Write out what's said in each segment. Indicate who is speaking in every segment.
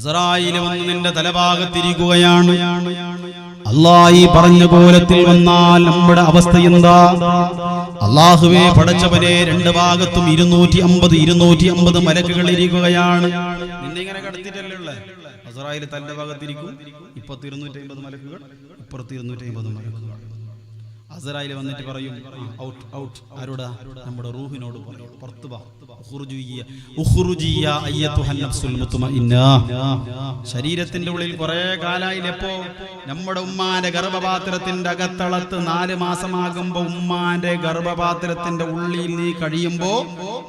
Speaker 1: അസറായിൽ വന്ന് നിന്റെ തലഭാഗത്തിരിക്കുകയാണ്. അള്ളാഹി പറഞ്ഞ പോലത്തിൽ വന്നാൽ നമ്മുടെ അവസ്ഥ എന്താ? അള്ളാഹുവെ പടച്ചവനെ രണ്ട് ഭാഗത്തും ഇരുന്നൂറ്റി അമ്പത് ഇരുന്നൂറ്റി അമ്പത് മലക്കുകൾ ഇരിക്കുകയാണ്. നിന്നെ ഇങ്ങനെ കടത്തിട്ടല്ലേ ഉള്ളേ? അസറായിൽ തന്റെ ഭാഗത്തിരിക്കും ഇപ്പത്ത് ഇരുന്നൂറ്റി അമ്പത് മലക്കുകൾ ഇപ്പുറത്ത് ഇരുന്നൂറ്റി അമ്പത് മലക്കുകൾ. അസറായിൽ വന്നിട്ട് പറയും ഔട്ട് ഔട്ട് ആരോടാ? നമ്മുടെ റൂഹിനോട് പറയും പുറത്തു. ശരീരത്തിന്റെ ഉള്ളിൽ കുറെ കാലായിലെപ്പോ നമ്മുടെ ഉമ്മാന്റെ ഗർഭപാത്രത്തിന്റെ അകത്തളത്ത് നാല് മാസമാകുമ്പോ ഉമ്മാന്റെ ഗർഭപാത്രത്തിന്റെ ഉള്ളിൽ നീ കഴിയുമ്പോ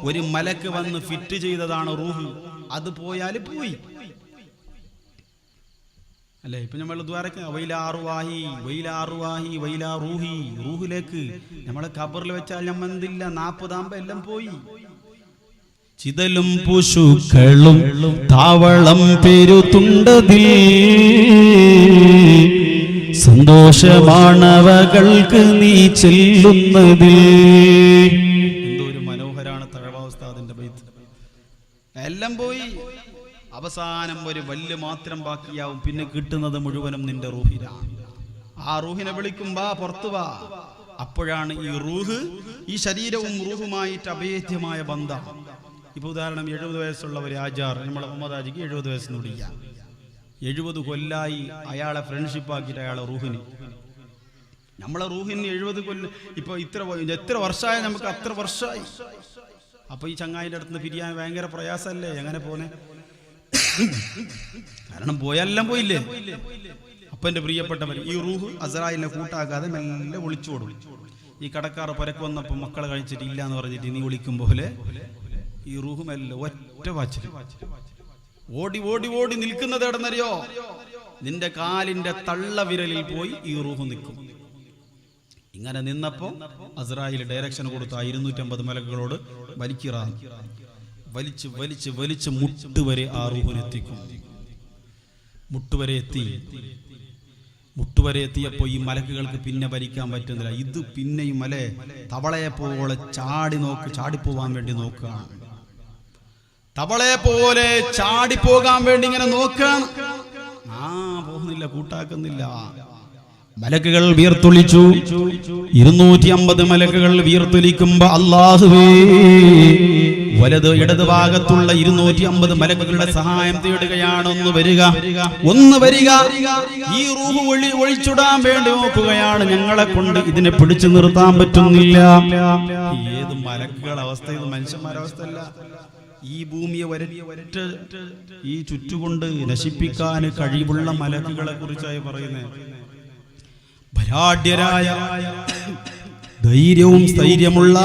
Speaker 1: ഒരു മലക്ക് വന്ന് ഫിറ്റ് ചെയ്തതാണ് റൂഹ്. അത് പോയാൽ പോയി. അല്ലേ? ഇപ്പൊ നമ്മൾ ദ്വാരക്ക് വൈലാറുവാഹി വൈലാറുവാഹി വൈലാ റൂഹി റൂഹിലേക്ക് നമ്മളെ കബറിൽ വെച്ചാൽ നമ്മെന്തില്ല നാപ്പതാമ്പ എല്ലാം പോയി. ചിതലും പുഷുക്കളും താവളം പെരുത്തുണ്ടതിൽ സന്തോഷമാണവകൾക്ക് നീ ചെല്ലുന്നതിൽ. എന്തോ ഒരു മനോഹരാണ് തഴവാവസ്ഥാദിന്റെ ബൈത്ത്. എല്ലാം പോയി. അവസാനം ഒരു വല്ല് മാത്രം ബാക്കിയാവും. പിന്നെ കിട്ടുന്നത് മുഴുവനും നിന്റെ റൂഹിനാണ് ആ റൂഹിനെ വിളിക്കും വാ പുറത്തു വാ. അപ്പോഴാണ് ഈ റൂഹ് ഈ ശരീരവും റൂഹുമായിട്ട് അഭേദ്യമായ ബന്ധം. ഇപ്പൊ ഉദാഹരണം എഴുപത് വയസ്സുള്ള ഒരു ആചാർ നമ്മളെ മുഹമ്മദ് ആജിക്ക് എഴുപത് വയസ്സെന്ന് വിളിക്കാം എഴുപത് കൊല്ലായി അയാളെ ഫ്രണ്ട്ഷിപ്പ് ആക്കിയിട്ട് അയാളെ റൂഹിന്. നമ്മളെ റൂഹിന് എഴുപത് കൊല്ലം ഇപ്പൊ ഇത്ര എത്ര വർഷമായ നമുക്ക് അത്ര വർഷമായി അപ്പൊ ഈ ചങ്ങായിന്റെ അടുത്ത് പിരിയാൻ ഭയങ്കര പ്രയാസമല്ലേ? എങ്ങനെ പോനെ കാരണം പോയെല്ലാം പോയില്ലേ? അപ്പൊ എന്റെ പ്രിയപ്പെട്ടവർ ഈ റൂഹ് അസറായിലെ കൂട്ടാക്കാതെ മെല്ലെ ഒളിച്ചോടും ഈ കടക്കാർ പുരക്ക് വന്നപ്പോ മക്കളെ കഴിച്ചിട്ട് ഇല്ല എന്ന് പറഞ്ഞിട്ട് നീ വിളിക്കും പോലെ ഈ റൂഹ് മെല്ലെ ഒറ്റ വാച്ചിൽ ഓടി ഓടി ഓടി നിൽക്കുന്നത് എവിടെന്നറിയോ? നിന്റെ കാലിന്റെ തള്ള വിരലിൽ പോയി ഈ റൂഹ് നിൽക്കും. ഇങ്ങനെ നിന്നപ്പോ അസ്രായിൽ ഡയറക്ഷൻ കൊടുത്ത ഇരുന്നൂറ്റമ്പത് മലക്കുകളോട് വലിക്കിറാൻ വലിച്ച് വലിച്ച് വലിച്ച് മുട്ടുവരെ ആ റൂഹിനെത്തിക്കും മുട്ടുവരെ എത്തി. മുട്ടുവരെ എത്തിയപ്പോ ഈ മലക്കുകൾക്ക് പിന്നെ ഭരിക്കാൻ പറ്റുന്നില്ല. ഇത് പിന്നെ ഈ മല തവളയെ പോലെ ചാടി നോക്ക് ചാടിപ്പോവാൻ വേണ്ടി നോക്കുകയാണ്. തവളയെ പോലെ ചാടിപ്പോകാൻ വേണ്ടി ഇങ്ങനെ നോക്കുകയാണ്. ആ പോകുന്നില്ല കൂട്ടാക്കുന്നില്ല. മലക്കുകൾ വീർത്തൊളിച്ചു ഇരുന്നൂറ്റി അമ്പത് മലക്കുകൾ വീർത്തൊലിക്കുമ്പോ അള്ളാഹുവേ വലത് ഇടത് ഭാഗത്തുള്ള ഇരുന്നൂറ്റി അമ്പത് മലക്കുകളുടെ സഹായം തേടുകയാണ് ഒന്ന് വരിക. ഒന്ന് വരിക. ഈ റൂഹ് ഒഴി ഒഴിച്ചുടാൻ വേണ്ടി നോക്കുകയാണ്. ഞങ്ങളെ കൊണ്ട് ഇതിനെ പിടിച്ചു നിർത്താൻ പറ്റുന്നില്ല. ഏത് മലക്കുകൾ അവസ്ഥ? ഇത് മനുഷ്യന്മാരുടെ അവസ്ഥ അല്ല ഈ ഭൂമിയെ വരട്ട ഈ ചുറ്റുകൊണ്ട് നശിപ്പിക്കാൻ കഴിവുള്ള മലക്കുകളെ കുറിച്ചായി പറയുന്നത് ഭരാഢ്യരായ ധൈര്യവും സ്ഥൈര്യമുള്ള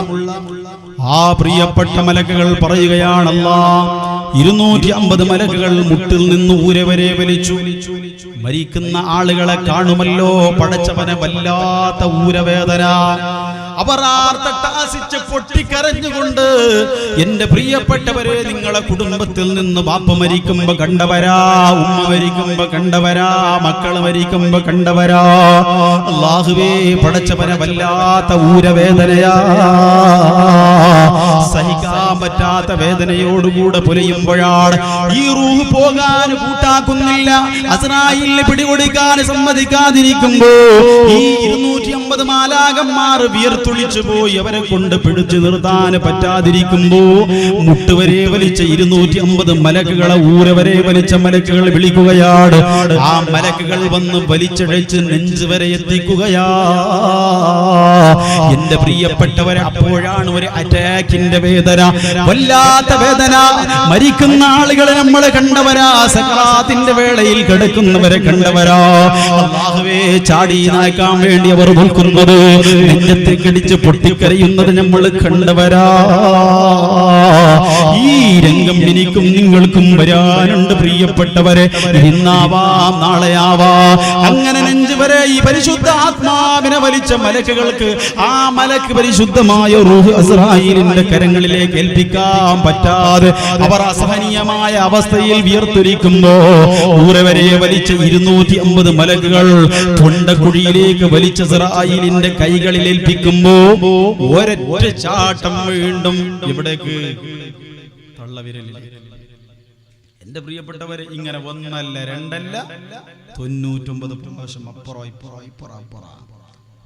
Speaker 1: ആ പ്രിയപ്പെട്ട മലക്കുകൾ പറയുകയാണല്ല ഇരുന്നൂറ്റി അമ്പത് മലക്കുകൾ മുട്ടിൽ നിന്ന് ഊരെ വരെ വലിച്ചു. മരിക്കുന്ന ആളുകളെ കാണുമല്ലോ പടച്ചവനെ വല്ലാത്ത ഊരവേദന. അവർ ആർത്തട്ടാസിച്ച് പൊട്ടിക്കരഞ്ഞുകൊണ്ട് എന്റെ പ്രിയപ്പെട്ടവരെ നിങ്ങളെ കുടുംബത്തിൽ നിന്ന് ബാപ്പ മരിക്കുമ്പോ കണ്ടവരാ ഉമ്മ മരിക്കുമ്പോ കണ്ടവരാ മക്കൾ മരിക്കുമ്പോ കണ്ടവരാ. അള്ളാഹുവേ പടച്ചവനെ വല്ലാത്ത ഊരവേദനയാ. സഹിക്കാൻ പറ്റാത്ത വേദനയോടുകൂടെ പുലയുമ്പോഴാണ് ഈ റൂഹ് പോകാൻ കൂട്ടാക്കുന്നില്ല. അസറായിലിനെ പിടികൊടുക്കാൻ സമ്മതിക്കാതിരിക്കുമ്പോ ഈ ഇരുന്നൂറ്റി അമ്പത് മാലാകന്മാർ വിയർത്തൊളിച്ചു പോയി അവരെ കൊണ്ട് പിടിച്ചു നിർത്താൻ പറ്റാതിരിക്കുമ്പോ മുട്ടുവരെ വലിച്ച ഇരുന്നൂറ്റി അമ്പത് മലക്കുകളെ ഊരവരെ വലിച്ച മലക്കുകൾ വിളിക്കുകയാണ്. ആ മലക്കുകൾ വന്ന് വലിച്ചഴച്ച് നെഞ്ച് വരെ എത്തിക്കുകയാ. എന്റെ പ്രിയപ്പെട്ടവരെ അപ്പോഴാണ് ഒരു അറ്റാക്കിന്റെ വേദന. വല്ലാത്ത വേദന. മരിക്കുന്ന ആളുകളെ നമ്മൾ കണ്ടവരാ. സക്രാത്തിന്റെ വേളയിൽ കിടക്കുന്നവരെ കണ്ടവരാ. ചാടി നായ്ക്കാൻ വേണ്ടി അവർ നോക്കുന്നത്. കടിച്ച് പൊട്ടിക്കരയുന്നത് നമ്മൾ കണ്ടവരാ. ഈ രംഗം എനിക്കും നിങ്ങൾക്കും വരാനുണ്ട് പ്രിയപ്പെട്ടവരെ. ഇന്നാവാം ആവാ അങ്ങനെ നെഞ്ചുവരെ ഈ പരിശുദ്ധ ആത്മാവിനെ വലിച്ച മലക്കുകൾക്ക് ആ മലക്ക് പരിശുദ്ധമായ റൂഹ് അസ്രായിലിന്റെ കരങ്ങളിലേക്ക് ഏൽപ്പിക്കാൻ പറ്റാതെ അവർ അസഹനീയമായ അവസ്ഥയിൽ വിയർത്തിരിക്കുമ്പോ ഊറെ വരെ വലിച്ച ഇരുന്നൂറ്റി അമ്പത് മലക്കുകൾ തൊണ്ടക്കുഴിയിലേക്ക് വലിച്ച സിറായിലിന്റെ കൈകളിൽ ഏൽപ്പിക്കുമ്പോ ഒരൊറ്റ ചാട്ടം വീണ്ടും ഇവിടേക്ക് തള്ളവിരലിൽ. എന്റെ പ്രിയപ്പെട്ടവരെ ഇങ്ങനെ ഒന്നല്ല രണ്ടല്ല തൊണ്ണൂറ്റൊമ്പത് പ്രാവശ്യം അപ്പുറം ഇപ്പുറം ഇപ്പുറം. അപ്പുറം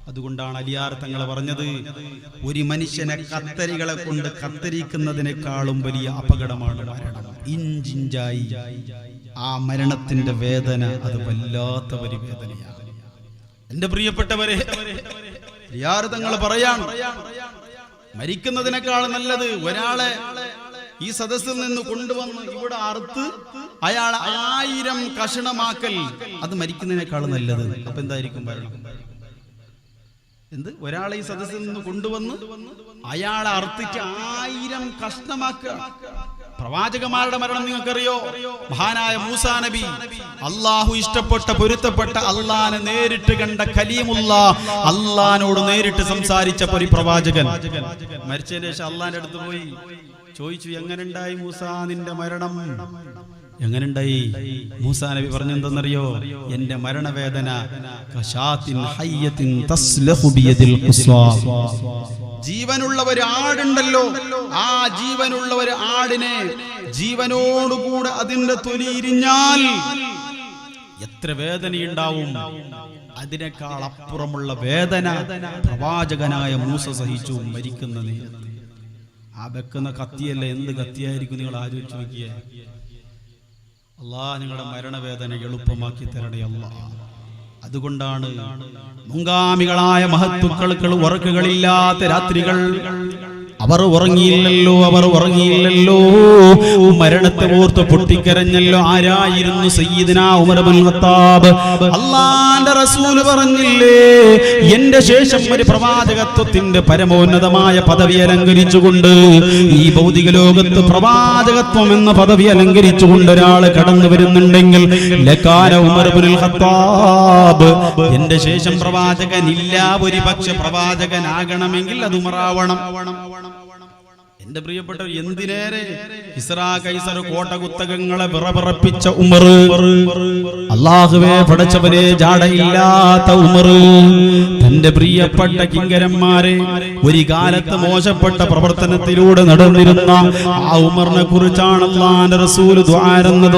Speaker 1: അതുകൊണ്ടാണ് അലിയാർ തങ്ങൾ പറഞ്ഞത് ഒരു മനുഷ്യനെ കത്തരികളെ കൊണ്ട് കത്തരിക്കുന്നതിനേക്കാളും വലിയ അപകടമാണ് മരണം. ഇഞ്ചിഞ്ചായി. ആ മരണത്തിന്റെ വേദന അത് വല്ലാത്ത ഒരു വേദനയാണ്. എന്റെ പ്രിയപ്പെട്ടവരെ അലിയാർ തങ്ങൾ പറയാണ് മരിക്കുന്നതിനേക്കാൾ നല്ലത് ഒരാളെ ഈ സദസ്സിൽ നിന്ന് കൊണ്ടുവന്ന് ഇവിടെ അറുത്ത് അയാൾ ആയിരം കഷണമാക്കൽ. അത് മരിക്കുന്നതിനേക്കാൾ നല്ലത്. അപ്പൊ എന്തായിരിക്കും ഭരണം എന്ത്? ഒരാളെ ഈ സദസ്സിൽ നിന്ന് കൊണ്ടുവന്ന് അയാളെ അർത്ഥിച്ച് ആയിരം കഷ്ണമാക്കുക. പ്രവാചകന്മാരുടെ മരണം നിങ്ങൾക്കറിയോ? മഹാനായ മൂസാ നബി അള്ളാഹു ഇഷ്ടപ്പെട്ട പൊരുത്തപ്പെട്ട അള്ളാനെ നേരിട്ട് കണ്ട കലീമുള്ള അള്ളഹാനോട് നേരിട്ട് സംസാരിച്ച ഒരു പ്രവാചകൻ മരിച്ചതിന് ശേഷം അള്ളാന്റെ അടുത്ത് പോയി ചോദിച്ചു എങ്ങനെയുണ്ടായി മൂസ നിന്റെ മരണം? എങ്ങനെയുണ്ടായി മൂസാ നബി പറഞ്ഞെന്തെന്നറിയോ എന്റെ മരണവേദന ജീവനുള്ള ഒരു ആടുണ്ടല്ലോ. ആ ജീവനുള്ള ഒരു ആടിനെ ജീവനോടുകൂടെ അതിന്റെ തൊലി ഇരിഞ്ഞാൽ എത്ര വേദനയുണ്ടാവും. അതിനേക്കാൾ അപ്പുറമുള്ള വേദന പ്രവാചകനായ മൂസ സഹിച്ചു മരിക്കുന്ന നേരത്ത്. ആ വെക്കുന്ന കത്തിയല്ല? എന്ത് കത്തിയായിരിക്കും നിങ്ങൾ ആലോചിച്ച് നോക്കിയേ? അള്ളാ നിങ്ങളുടെ മരണവേദന എളുപ്പമാക്കി തരണേ അല്ലാ അതുകൊണ്ടാണ് മുങ്കാമികളായ മഹത്തുക്കൾക്ക് ഉറക്കുകളില്ലാത്ത രാത്രികൾ അവർ ഉറങ്ങിയില്ലല്ലോ അവർ ഉറങ്ങിയില്ലല്ലോ. മരണത്തെ ഓർത്ത് പൊട്ടിക്കരഞ്ഞല്ലോ. ആരായിരുന്നു ഖത്താബ്? റസൂൽ പറഞ്ഞില്ലേ എന്റെ ശേഷം ഒരു പ്രവാചകത്വത്തിന്റെ പരമോന്നതമായ പദവി അലങ്കരിച്ചുകൊണ്ട് ഈ ഭൗതിക ലോകത്ത് പ്രവാചകത്വം എന്ന പദവി അലങ്കരിച്ചുകൊണ്ട് ഒരാൾ കടന്നു വരുന്നുണ്ടെങ്കിൽ ഖത്താബ് എന്റെ ശേഷം പ്രവാചകനില്ല. ഒരു പക്ഷെ പ്രവാചകനാകണമെങ്കിൽ അത് ഉമറാവണം. എന്റെ പ്രിയപ്പെട്ട എന്തിനേറെ ഇസ്രാ കൈസർ കോട്ട കുത്തകങ്ങളെ വിറപിറപ്പിച്ച ഉമർ അള്ളാഹുവെ പടച്ചവരെ ജാടയില്ലാത്ത ഉമർ തന്റെ പ്രിയപ്പെട്ട കിങ്കരന്മാരെ ഒരു കാലത്ത് മോശപ്പെട്ട പ്രവർത്തനത്തിലൂടെ നടന്നിരുന്ന ആ ഉമറിനെ കുറിച്ചാണ് അള്ളാന്റെ റസൂൽ ദ്വാരുന്നത്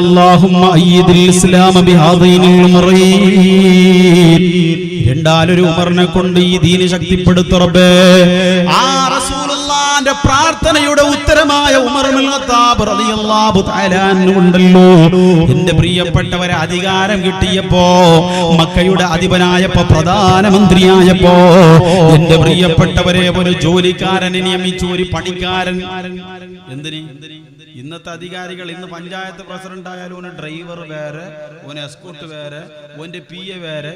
Speaker 1: രണ്ടാലൊരു ഉമറിനെ കൊണ്ട് ഈ ദീന് ശക്തിപ്പെടുത്തറബേ ആ റസൂലുള്ളാന്റെ പ്രാർത്ഥനയുടെ ഉത്തരമായ ഉണ്ടല്ലോ എന്റെ പ്രിയപ്പെട്ടവരെ അധികാരം കിട്ടിയപ്പോ മക്കയുടെ അധിപനായപ്പോ പ്രധാനമന്ത്രിയായപ്പോ എന്റെ പ്രിയപ്പെട്ടവരെ ഒരു ജോലിക്കാരനെ നിയമിച്ചു ഒരു പണിക്കാരൻ. എന്തിന്? ഇന്നത്തെ അധികാരികൾ ഇന്ന് പഞ്ചായത്ത് പ്രസിഡന്റ് ആയാലും ഓന് ഡ്രൈവർ വേറെ ഓന് എസ്കോട്ട് വേറെ ഓന്റെ പി എ വേറെ.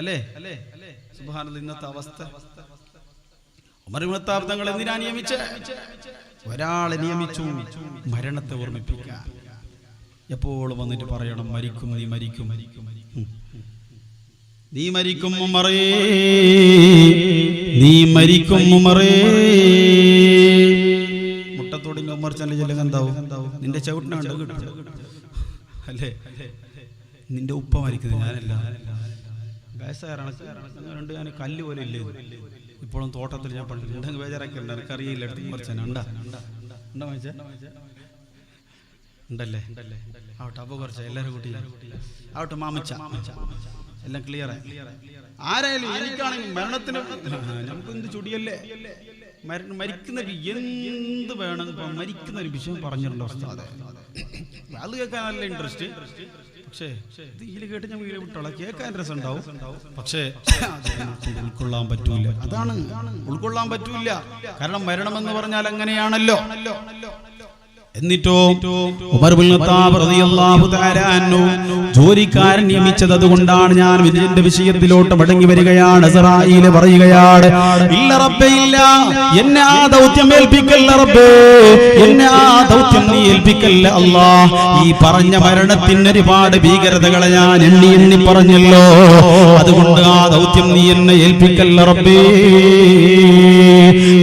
Speaker 1: അല്ലേ? സുബാനത് ഇന്നത്തെ അവസ്ഥ. ഉമർ ഇബ്നു ഖത്താബ് തങ്ങൾ എന്തിനാ നിയമിച്ച? ഒരാളെ നിയമിച്ചു മരണത്തെ ഓർമ്മിപ്പിക്കാൻ എപ്പോഴും വന്നിട്ട് പറയണം മരിക്കും നീ മരിക്കും. നീ മരിക്കും ഉമറേ. നീ മരിക്കും ഉമറേ. മുട്ടത്തോടിന്റെ ഉമ്മർ ചല്ല ചെല്ലുക എന്താവും? നിന്റെ ചവിട്ടിനുണ്ടോ കിട്ടും. അല്ലേ? നിന്റെ ഉപ്പ മരിക്കുന്നത് ഞാനല്ല. വയസ്സായറാണ് രണ്ട് ഞാൻ കല്ല് പോലെ ഇല്ലേ? ഇപ്പോഴും തോട്ടത്തിൽ ഞാൻ പണ്ട് എന്തെങ്കിലും ബേജാറാക്കിയിട്ടുണ്ട്? എനിക്കറിയില്ല കുറച്ചാണ് ഉണ്ടാ? വായിച്ച ഉണ്ടല്ലേ? ആവട്ടെ അപ്പൊ കുറച്ച്. എല്ലാരും കൂട്ടി. ആവട്ടെ മാമച്ച. എല്ലാം ക്ലിയർ ആരായാലും എനിക്കാണെങ്കിൽ മരണത്തിന് നമുക്ക് എന്ത് ചുടിയല്ലേ? മര- മരിക്കുന്ന എന്ത് വേണം? മരിക്കുന്ന ഒരു വിഷയം പറഞ്ഞിട്ടുണ്ടോ അത് കേൾക്കാൻ നല്ല ഇൻട്രസ്റ്റ് പക്ഷേ ഇത് ഇതിൽ കേട്ട് ഞാൻ വീട് വിട്ടോളാം. കേൾക്കാൻ രസം ഉണ്ടാവും പക്ഷേ ഉൾക്കൊള്ളാൻ പറ്റൂല. അതാണ് ഉൾക്കൊള്ളാൻ പറ്റൂല. കാരണം മരണം എന്ന് പറഞ്ഞാൽ അങ്ങനെയാണല്ലോ. എന്നിട്ടോ? ജോലിക്കാരൻ നിയമിച്ചത് അതുകൊണ്ടാണ് ഞാൻ വിജയന്റെ വിഷയത്തിലോട്ട് മടങ്ങി വരികയാണ്. പറയുകയാണ് ഇല്ല റബ്ബേ ഇല്ല. എന്നെ ആ ദൗത്യം ഏൽപ്പിക്കല്ല റബ്ബേ. എന്നെ ആ ദൗത്യം നീ ഏൽപ്പിക്കല്ല അല്ലാ. ഈ പറഞ്ഞ മരണത്തിന് ഒരുപാട് ഭീകരതകളെ ഞാൻ എണ്ണി എണ്ണി പറഞ്ഞല്ലോ. അതുകൊണ്ട് ആ ദൗത്യം നീ എന്നെ ഏൽപ്പിക്കല്ല റബ്ബേ.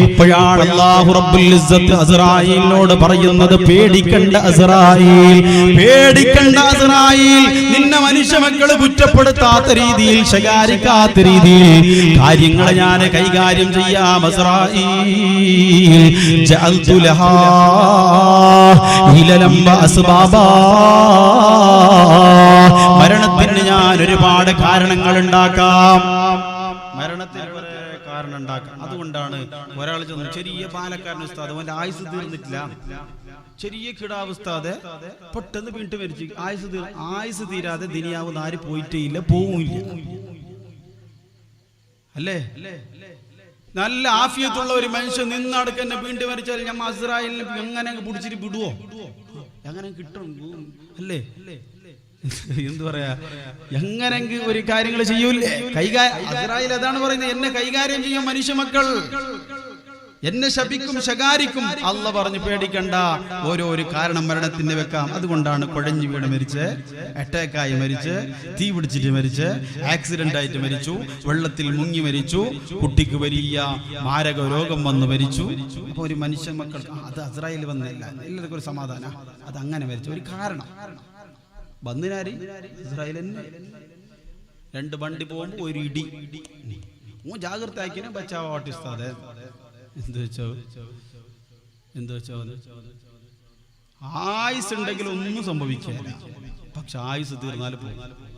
Speaker 1: അപ്പോഴാണ് അല്ലാഹു റബ്ബുൽ ഇസ്സത്ത് അസ്രായേലിനോട് പറയുന്നത് പേടിക്കണ്ട അസ്രായേൽ പേടിക്കണ്ട ഇസ്രായേൽ നിന്നെ മനുഷ്യ മക്കൾ കുറ്റപ്പെടുത്താത്ത രീതിയിൽ ശകാരിക്കാത്ത രീതിയിൽ കാര്യങ്ങളെ ഞാൻ കൈകാര്യം ചെയ്യാം ഇലലം വഅസ്ബാബാ. മരണത്തിന് ഞാൻ ഒരുപാട് കാരണങ്ങൾ ഉണ്ടാക്കാം. മരണത്തിന് കാരണം ഉണ്ടാക്കാം അതുകൊണ്ടാണ് ഒരാൾ ചെന്ന് ചെറിയ പാലക്കാരൻ ഉസ്താദ് അവന്റെ ആയുസ് തീർന്നിട്ടില്ല. ചെറിയ കിടാവസ്ഥാതെ പെട്ടെന്ന് വീണ്ടും മരിച്ചു. ആയുസ് ആയുസ് തീരാതെ ദിനിയാവുന്ന ആര് പോയിട്ടേ ഇല്ല പോവില്ല അല്ലേ? നല്ല ആഫിയത്തുള്ള ഒരു മനുഷ്യൻ നിന്നടക്കന്നെ വീണ്ടും മരിച്ചാൽ ഞാൻ അസ്രായേലിനെ എങ്ങനെ പിടിച്ചിട്ട് വിടുവോ? എങ്ങനെ കിട്ടും അല്ലേ? എന്ത് പറയാ? എങ്ങനെങ്കിൽ ഒരു കാര്യങ്ങൾ ചെയ്യൂലേ? കൈകാര്യം അതാണ് പറയുന്നത് എന്നെ കൈകാര്യം ചെയ്യും മനുഷ്യ മക്കൾ. എന്നെ ശപിക്കും ശകാരിക്കും അല്ല പറഞ്ഞു പേടിക്കണ്ട. ഓരോ ഒരു കാരണം മരണത്തിന് വെക്കാം. അതുകൊണ്ടാണ് കുഴഞ്ഞു വീണ് മരിച്ച് അറ്റാക്കായി മരിച്ച് തീ പിടിച്ചിട്ട് മരിച്ച് ആക്സിഡന്റ് ആയിട്ട് മരിച്ചു വെള്ളത്തിൽ മുങ്ങി മരിച്ചു കുട്ടിക്ക് വലിയ മാരക രോഗം വന്ന് മരിച്ചു. അപ്പൊ ഒരു മനുഷ്യൻ മക്കൾ അത് അസ്രായേൽ വന്നില്ല എല്ലാവർക്കും ഒരു സമാധാന. അത് അങ്ങനെ മരിച്ചു. ഒരു കാരണം. വന്നിനാരി ഇസ്രായേൽ രണ്ട് വണ്ടി പോകുമ്പോ ഒരു ഇടി. ജാഗ്രത ആക്കിനെ ബച്ചാവ ഓട്ടിസ്താതെ വെച്ചോ വെച്ചോ ആയുസ് ഉണ്ടെങ്കിൽ ഒന്നും സംഭവിക്കില്ല. പക്ഷെ ആയുസ് തീർന്നാൽ പോകും.